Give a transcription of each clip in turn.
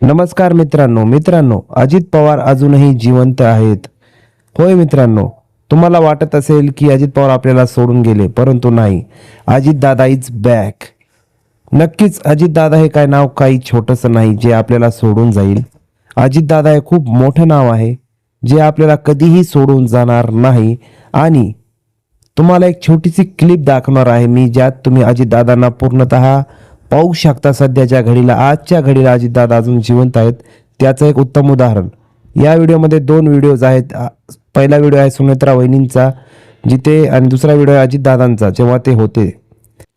नमस्कार मित्रांनो मित्रांनो अजित पवार अजूनही जिवंत आहेत. होय मित्रांनो तुम्हाला वाटत असेल की अजित पवार आपल्याला सोडून गेले परंतु नाही. अजित दादा इज बॅक नक्कीच अजित दादा हे काय नाव काही छोटंसं नाही जे आपल्याला सोडून जाईल. अजित दादा हे खूप मोठं नाव आहे जे आपल्याला कधीही सोडून जाणार नाही. आणि तुम्हाला एक छोटीशी क्लिप दाखवणार आहे मी ज्यात तुम्ही अजितदादांना पूर्णतः पाहू शकता सध्याच्या घडीला आजच्या घडीला अजितदादा अजून जिवंत आहेत. त्याचं एक उत्तम उदाहरण. या व्हिडिओमध्ये दोन व्हिडिओज आहेत. पहिला व्हिडिओ आहे सुनेत्रा वहिनींचा जिथे आणि दुसरा व्हिडिओ आहे अजितदादांचा जेव्हा ते होते.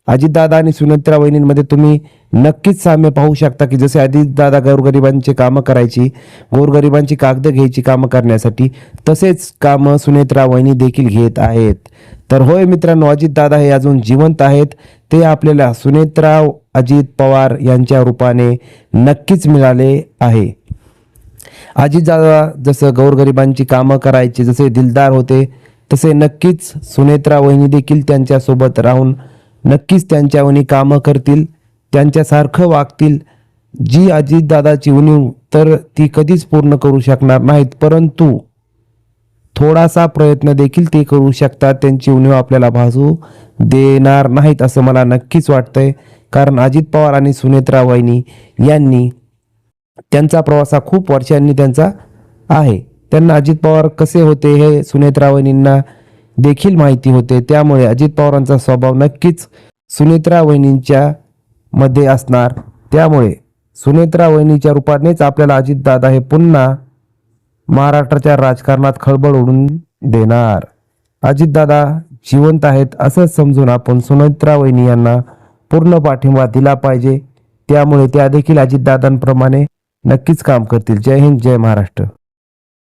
अजितदादा आणि सुनेत्रा वहिनींमध्ये तुम्ही नक्कीच साम्य पाहू शकता की जसे अजितदादा गोरगरिबांचे कामं करायची गोरगरिबांची कागदं घ्यायची कामं करण्यासाठी तसेच कामं सुनेत्रा वहिनी देखील घेत आहेत. तर होय मित्रांनो अजितदादा हे अजून जिवंत आहेत. ते आपल्याला सुनेत्रा अजित पवार यांच्या रूपाने नक्कीच मिळाले आहे. अजितदादा जसं गौरगरिबांची कामं करायची जसे दिलदार होते तसे नक्कीच सुनेत्रा वहिनी देखील त्यांच्यासोबत राहून नक्कीच त्यांच्या वणी कामं करतील त्यांच्यासारखं वागतील. जी अजितदादाची उणीव तर ती कधीच पूर्ण करू शकणार नाहीत. परंतु थोडासा प्रयत्न देखील ते करू शकतात. त्यांची उणीव आपल्याला भासू देणार नाहीत असं मला नक्कीच वाटतंय. कारण अजित पवार आणि सुनेत्रा वाहिनी यांनी त्यांचा प्रवास हा खूप वर्षांनी त्यांचा आहे. त्यांना अजित पवार कसे होते हे सुनेत्रा वहिनींना देखील माहिती होते. त्यामुळे अजित पवारांचा स्वभाव नक्कीच सुनेत्रा वहिनींच्या मध्ये असणार. त्यामुळे सुनेत्रा वहिनीच्या रूपानेच आपल्याला अजितदादा हे पुन्हा महाराष्ट्राच्या राजकारणात खळबळ उडून देणार. अजितदादा जिवंत आहेत असंच समजून आपण सुनेत्रा वहिनी यांना पूर्ण पाठिंबा दिला पाहिजे. त्यामुळे त्या देखील अजितदादांप्रमाणे नक्कीच काम करतील. जय हिंद जय महाराष्ट्र.